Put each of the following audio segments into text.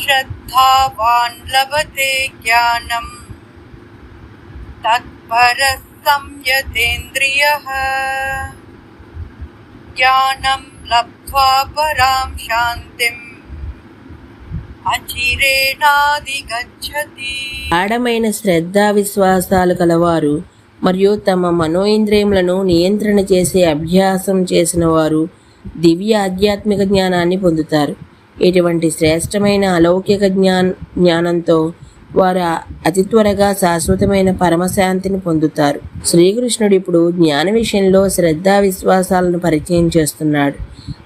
श्रद्धावान् लभते ज्ञानम् तत्परः संयतेन्द्रियः ज्ञानं लब्ध्वा परां शान्तिम् అచిరేనాదిగచ్చతి గాఢమైన శ్రద్ధ విశ్వాసాలు కలవారు మరియు తమ మనోయింద్రియములను నియంత్రణ చేసే అభ్యాసం చేసిన వారు దివ్య ఆధ్యాత్మిక జ్ఞానాన్ని పొందుతారు ఇటువంటి శ్రేష్టమైన అలౌకిక జ్ఞాన జ్ఞానంతో వారు అతి త్వరగా శాశ్వతమైన పరమశాంతిని పొందుతారు. శ్రీకృష్ణుడు ఇప్పుడు జ్ఞాన విషయంలో శ్రద్ధా విశ్వాసాలను పరిచయం చేస్తున్నాడు.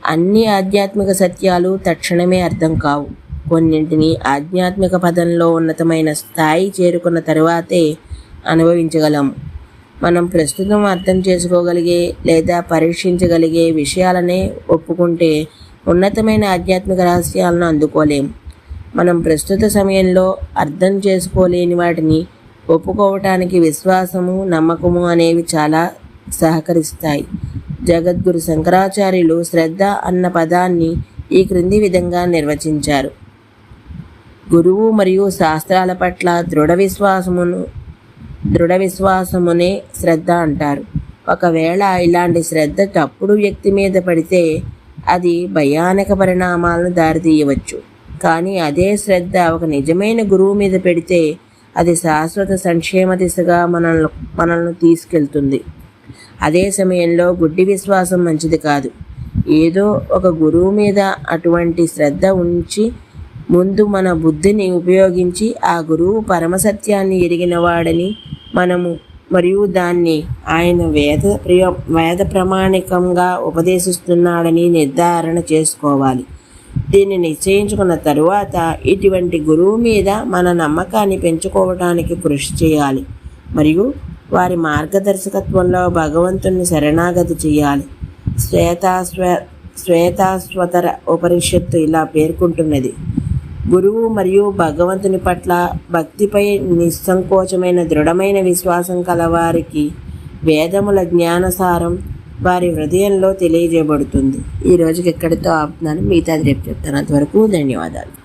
అన్ని ఆధ్యాత్మిక సత్యాలు తక్షణమే అర్థం కావు. కొన్నింటిని ఆధ్యాత్మిక పదంలో ఉన్నతమైన స్థాయి చేరుకున్న తరువాతే అనుభవించగలము మనం ప్రస్తుతం అర్థం చేసుకోగలిగే లేదా పరీక్షించగలిగే విషయాలనే ఒప్పుకుంటే ఉన్నతమైన ఆధ్యాత్మిక రహస్యాలను అందుకోలేము మనం ప్రస్తుత సమయంలో అర్థం చేసుకోలేని వాటిని ఒప్పుకోవటానికి విశ్వాసము నమ్మకము అనేవి చాలా సహకరిస్తాయి. జగద్గురు శంకరాచార్యులు శ్రద్ధ అన్న పదాన్ని ఈ క్రింది విధంగా నిర్వచించారు. గురువు మరియు శాస్త్రాల పట్ల దృఢ విశ్వాసమును దృఢ విశ్వాసమునే శ్రద్ధ అంటారు. ఒకవేళ ఇలాంటి శ్రద్ధ తప్పుడు వ్యక్తి మీద పడితే అది భయానక పరిణామాలను దారితీయవచ్చు. కానీ అదే శ్రద్ధ ఒక నిజమైన గురువు మీద పెడితే అది శాశ్వత సంక్షేమ దిశగా మనల్ని మనల్ని తీసుకెళ్తుంది. అదే సమయంలో గుడ్డి విశ్వాసం మంచిది కాదు. ఏదో ఒక గురువు మీద అటువంటి శ్రద్ధ ఉంచి ముందు మన బుద్ధిని ఉపయోగించి ఆ గురువు పరమసత్యాన్ని ఎరిగినవాడని మనము మరియు దాన్ని ఆయన వేద ప్రియ వేద ప్రమాణికంగా ఉపదేశిస్తున్నాడని నిర్ధారణ చేసుకోవాలి. దీన్ని నిశ్చయించుకున్న తరువాత ఇటువంటి గురువు మీద మన నమ్మకాన్ని పెంచుకోవడానికి కృషి చేయాలి. మరియు వారి మార్గదర్శకత్వంలో భగవంతుని శరణాగతి చేయాలి. శ్వేతాశ్వ శ్వేతాశ్వతర ఉపనిషత్తు ఇలా పేర్కొంటున్నది. గురువు మరియు భగవంతుని పట్ల భక్తిపై నిస్సంకోచమైన దృఢమైన విశ్వాసం కలవారికి వేదముల జ్ఞానసారం వారి హృదయంలో తెలియజేయబడుతుంది. ఈ రోజుకి ఎక్కడితో ఆపుతున్నాను? మిగతాది రేపు చెప్తాను. అంతవరకు ధన్యవాదాలు.